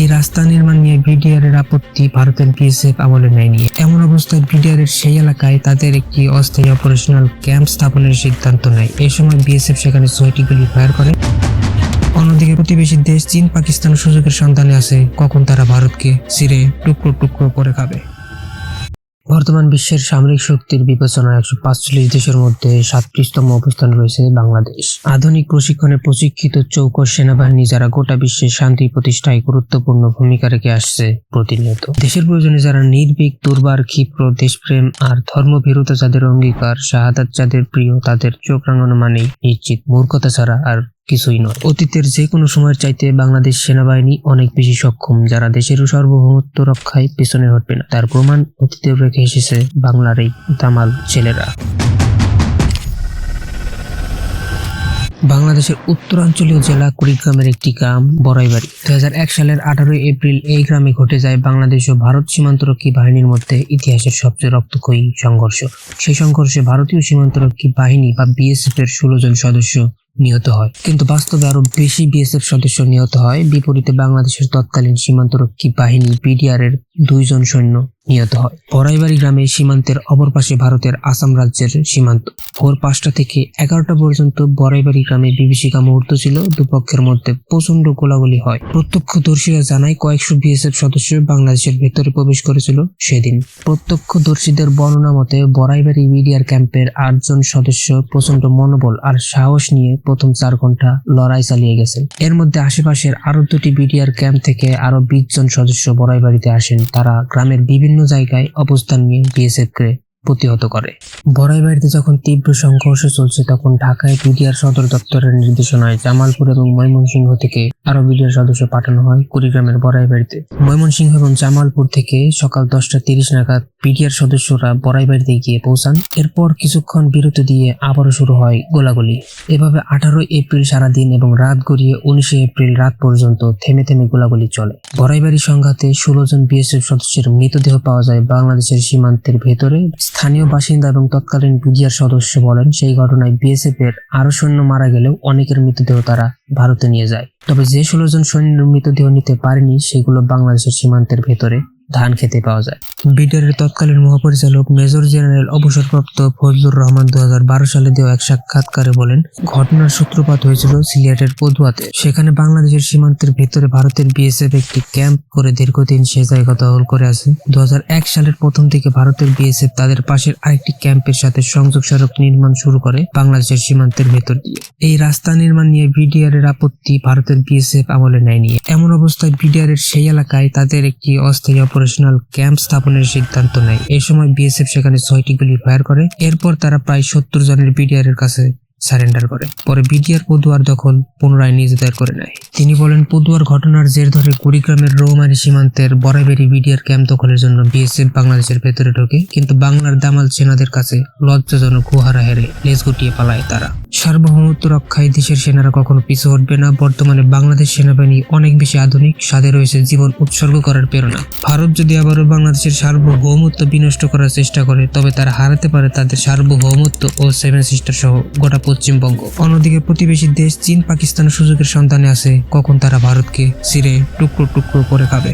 এই রাস্তা নির্মাণ নিয়ে বিডিআর এর আপত্তি ভারতের বিএসএফ আমলে নেয়নি। এমন অবস্থায় বিডিআর এর সেই এলাকায় তাদের একটি অস্থায়ী অপারেশনাল ক্যাম্প স্থাপনের সিদ্ধান্ত নেয়। এই সময় বিএসএফ সেখানে ছয়টি গুলি ফায়ার করে। অন্যদিকে প্রতিবেশী দেশ চীন পাকিস্তান সুযোগের সন্ধানে আছে কখন তারা ভারতকে ছিঁড়ে টুকরো টুকরো করে খাবে। বর্তমান বিশ্বের সামরিক শক্তির বিবেচনায় একশো পাঁচচল্লিশ দেশের মধ্যে সাতত্রিশতম অবস্থান রয়েছে বাংলাদেশ। আধুনিক প্রশিক্ষণে প্রশিক্ষিত চৌকস সেনাবাহিনী যারা গোটা বিশ্বের শান্তি প্রতিষ্ঠায় গুরুত্বপূর্ণ ভূমিকা রেখে আসছে, প্রতিনিয়ত। দেশের প্রয়োজনে যারা নির্ভীক, দুর্বার, ক্ষিপ্র, দেশপ্রেম আর ধর্মভীরতা যাদের অঙ্গীকার, শাহাদাত যাদের প্রিয়, তাদের চোখ রাঙানো মানেই নিশ্চিত। মূর্খতা ছাড়া আর কিছুই নয়। অতীতের যে কোনো সময়ের চাইতে বাংলাদেশ সেনাবাহিনী অনেক বেশি সক্ষম, যারা দেশের সার্বভৌমত্ব রক্ষায় পেছনে হটবে না। তার প্রমাণ অতীতে রেখে এসেছে বাংলার এই দামাল ছেলেরা। বাংলাদেশের উত্তরাঞ্চলীয় জেলা কুড়িগ্রামের একটি গ্রাম, বড়াইবাড়ি। দুই সালের আঠারোই এপ্রিল এই গ্রামে ঘটে যায় বাংলাদেশ ও ভারত সীমান্তরক্ষী বাহিনীর মধ্যে ইতিহাসের সবচেয়ে রক্তক্ষয়ী সংঘর্ষ। সেই সংঘর্ষে ভারতীয় সীমান্তরক্ষী বাহিনী বা বিএসএফ এর ষোলো জন সদস্য নিহত হয়। কিন্তু বাস্তবে আরও বেশি বিএসএফ সদস্য নিহত হয়। বিপরীতে বাংলাদেশের তৎকালীন সীমান্তরক্ষী বাহিনী বিডিআর এর দুইজন সৈন্য নিহত হয়। বড়াইবাড়ি গ্রামে সীমান্তের অপর পাশে ভারতের আসাম রাজ্যের সীমান্ত। ভোর পাঁচটা থেকে এগারোটা পর্যন্ত বড়াইবাড়ি গ্রামে বিভীষিকা মুহূর্ত ছিল। দুপক্ষের মধ্যে প্রচণ্ড গোলাগুলি হয়। প্রত্যক্ষদর্শীরা জানায়, কয়েকশো বিএসএফ সদস্য বাংলাদেশের ভেতরে প্রবেশ করেছিল সেদিন। প্রত্যক্ষদর্শীদের বর্ণনা মতে, বড়াইবাড়ি মিডিয়ার ক্যাম্পের আটজন সদস্য প্রচণ্ড মনোবল আর সাহস নিয়ে প্রথম চার ঘণ্টা লড়াই চালিয়ে গেছেন। এর মধ্যে আশেপাশের আরও দুটি বিডিআর ক্যাম্প থেকে আরও বিশ জন সদস্য বড়াই বাড়িতে আসেন। তারা গ্রামের বিভিন্ন জায়গায় অবস্থান নিয়ে বিএসএফ প্রতিহত করে। বড়াইবাড়িতে যখন তীব্র সংঘর্ষ চলছে, তখন ঢাকায় বিডিআর সদর দপ্তরের নির্দেশনায় জামালপুর এবং ময়মনসিংহ থেকে আরও বিডিআর সদস্য পাঠানো হয় কুড়িগ্রামের বড়াইবাড়িতে ময়মনসিংহ এবং জামালপুর থেকে সকাল দশটা তিরিশ নাগাদ বিডিআর সদস্যরা বড়াইবাড়িতে গিয়ে পৌঁছান। এরপর কিছুক্ষণ বিরতি দিয়ে আবারও শুরু হয় গোলাগুলি। এভাবে আঠারোই এপ্রিল সারাদিন এবং রাত গড়িয়ে উনিশে এপ্রিল রাত পর্যন্ত থেমে থেমে গোলাগুলি চলে। বড়াইবাড়ি সংঘাতে ষোলো জন বিএসএফ সদস্যের মৃতদেহ পাওয়া যায় বাংলাদেশের সীমান্তের ভেতরে। স্থানীয় বাসিন্দা এবং তৎকালীন বিডিআর সদস্য বলেন, সেই ঘটনায় বিএসএফ এর আরও সৈন্য মারা গেলেও অনেকের মৃতদেহ তারা ভারতে নিয়ে যায়। তবে যে ষোলো জন সৈন্য মৃতদেহ নিতে পারেনি, সেগুলো বাংলাদেশের সীমান্তের ভেতরে ধান খেতে পাওয়া যায়। বিডিআরের তৎকালীন মহাপরিচালক মেজর জেনারেল অবসরপ্রাপ্ত ফজলুর রহমান দু হাজার বারো সালে দেওয়া এক সাক্ষাৎকারে বলেন, ঘটনার সূত্রপাত হয়েছিল সিলেটের পদুয়াতে। সেখানে বাংলাদেশের সীমান্তের ভেতরে ভারতের বিএসএফ একটি ক্যাম্প করে দীর্ঘদিন সে জায়গা দখল করে আছে। দুহাজার এক সালের প্রথম থেকে ভারতের বিএসএফ তাদের পাশের আরেকটি ক্যাম্পের সাথে সংযোগ সড়ক নির্মাণ শুরু করে বাংলাদেশের সীমান্তের ভেতর দিয়ে। এই রাস্তা নির্মাণ নিয়ে বিডিআর এর আপত্তি ভারতের বিএসএফ আমলে নেয়নি। এমন অবস্থায় বিডিআর এর সেই এলাকায় তাদের একটি অস্থায়ী অপারেশনাল ক্যাম্প স্থাপনের সিদ্ধান্ত নেয়। এই সময় বিএসএফ সেখানে ছয়টি গুলি ফায়ার করে। এরপর তারা প্রায় সত্তর জনের বিডিআর এর কাছে সারেন্ডার করে। পরে বিডিআর পদুয়ার দখল পুনরায় নিজেদের করে নেয়। তিনি বলেন, পদুয়ার ঘটনার জের ধরে কুড়িগ্রামের রৌমারি সীমান্তের বড়াইবেরি বিডিআর ক্যাম্প দখলের জন্য বিএসএফ বাংলাদেশের ভেতরে ঢোকে। কিন্তু বাংলার দামাল সেনাদের কাছে লজ্জাজনক গুহারা হেরে লেজ গুটিয়ে পালায় তারা। সার্বভৌমত্ব রক্ষায় দেশের সেনারা কখনো পিছু হটবে না। বর্তমানে বাংলাদেশ সেনাবাহিনী অনেক বেশি আধুনিক, সাথে রয়েছে জীবন উৎসর্গ করার প্রেরণা। ভারত যদি আবারও বাংলাদেশের সার্বভৌমত্ব বিনষ্ট করার চেষ্টা করে, তবে তারা হারাতে পারে তাদের সার্বভৌমত্ব ও সেভেন সিস্টার সহ গোটা পশ্চিমবঙ্গ। অন্যদিকে প্রতিবেশী দেশ চীন, পাকিস্তান সুযোগের সন্ধানে আছে, কখন তারা ভারতকে ছিঁড়ে টুকরো টুকরো করে খাবে।